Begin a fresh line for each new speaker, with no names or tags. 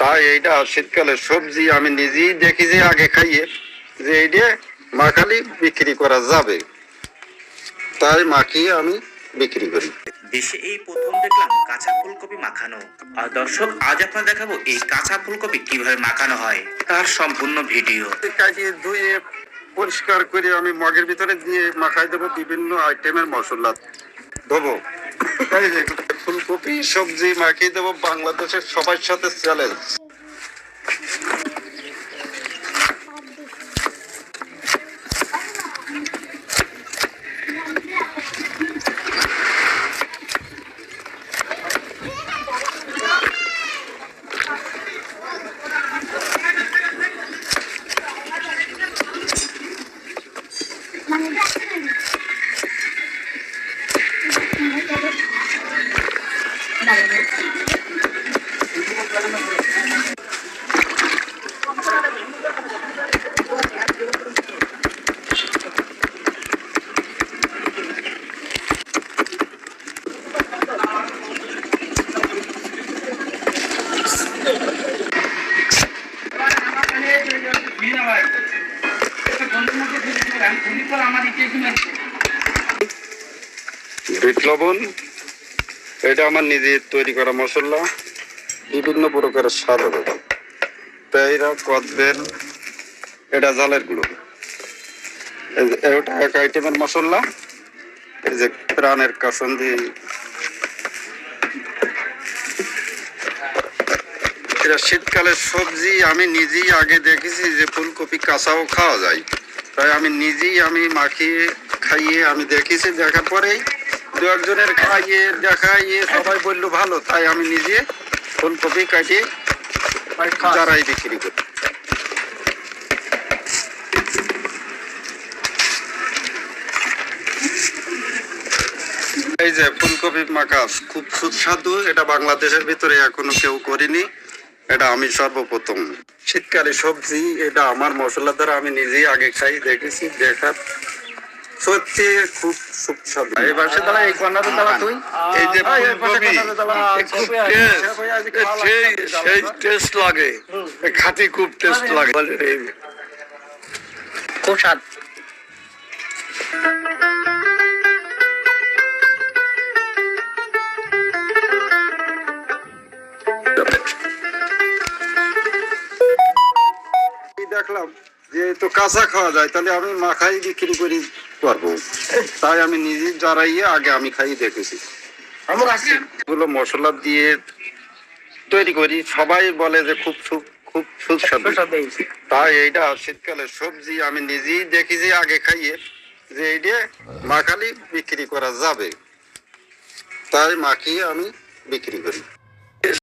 তাই এইটা শীতকালে সবজি আমি নিজেই দেখি যে আগে খাইয়ে যে এইটা মাখালি বিক্রি করা যাবে। তাই মাখিয়ে আমি বিক্রি করি।
দেশে এই প্রথম দেখলাম কাঁচা ফুলকপি মাখানো। আর দর্শক আজ আপনার দেখাবো এই কাঁচা ফুলকপি কীভাবে মাখানো হয় তার সম্পূর্ণ ভিডিও।
কাটিয়ে ধুয়ে পরিষ্কার করে আমি মগের ভিতরে দিয়ে মাখাই দেবো বিভিন্ন আইটেমের মশলা। দেবো ফুলকপি সবজি মাখিয়ে দেবো বাংলাদেশের সবার সাথে চ্যালেঞ্জ বিট লবণ এটা আমার নিজের তৈরি করা মশলা। বিভিন্ন প্রকারের স্বাদ হবে। কদবেল, এটা জালের গুঁড়ো। এটা এক আইটেমের মশলা। এই যে, প্রাণের কাসন্দি এটা শীতকালের সবজি আমি নিজেই আগে দেখেছি যে ফুলকপি কাঁচাও খাওয়া যায়। তাই আমি নিজেই আমি মাখিয়ে, খাইয়ে আমি দেখেছি, দেখার পরেই দু একজনের খাইয়ে দেখাইয়ে সবাই বলল, ভালো, তাই আমি নিজে ফুলকপি কাটিয়ে যারাই বিক্রি করি। এই যে ফুলকপি মাখা খুব সুস্বাদু। এটা বাংলাদেশের ভিতরে এখনও কেউ করিনি। এটা আমি সর্বপ্রথম। শীতকালে সবজি, এটা আমার মশলা দ্বারা আমি নিজেই আগে খাই, দেখেছি, দেখার। সত্যি খুব সুস্বাদু এই পাশে দাঁড়া এই কর্নারে দাঁড়া তুই।
এই যে ফুলকপি, সেই সেই টেস্ট লাগে। খাঁটি খুব টেস্ট লাগে। বলে রে।
খুব স্বাদ
দেখলাম। যে তো কাঁচা খাওয়া যায় তাহলে আমি মাখাই বিক্রি করি পারব। তাই আমি নিজে জড়াইয়ে আগে আমি খাই দেখেছি। এগুলো মশলা দিয়ে তৈরি করি। সবাই বলে যে খুব খুব সুস্বাদু। তাই এইটা শীতকালে সবজি আমি নিজেই দেখি যে আগে খাইয়ে যে এইটা মাখালি বিক্রি করা যাবে। তাই মাখিয়ে আমি বিক্রি করি।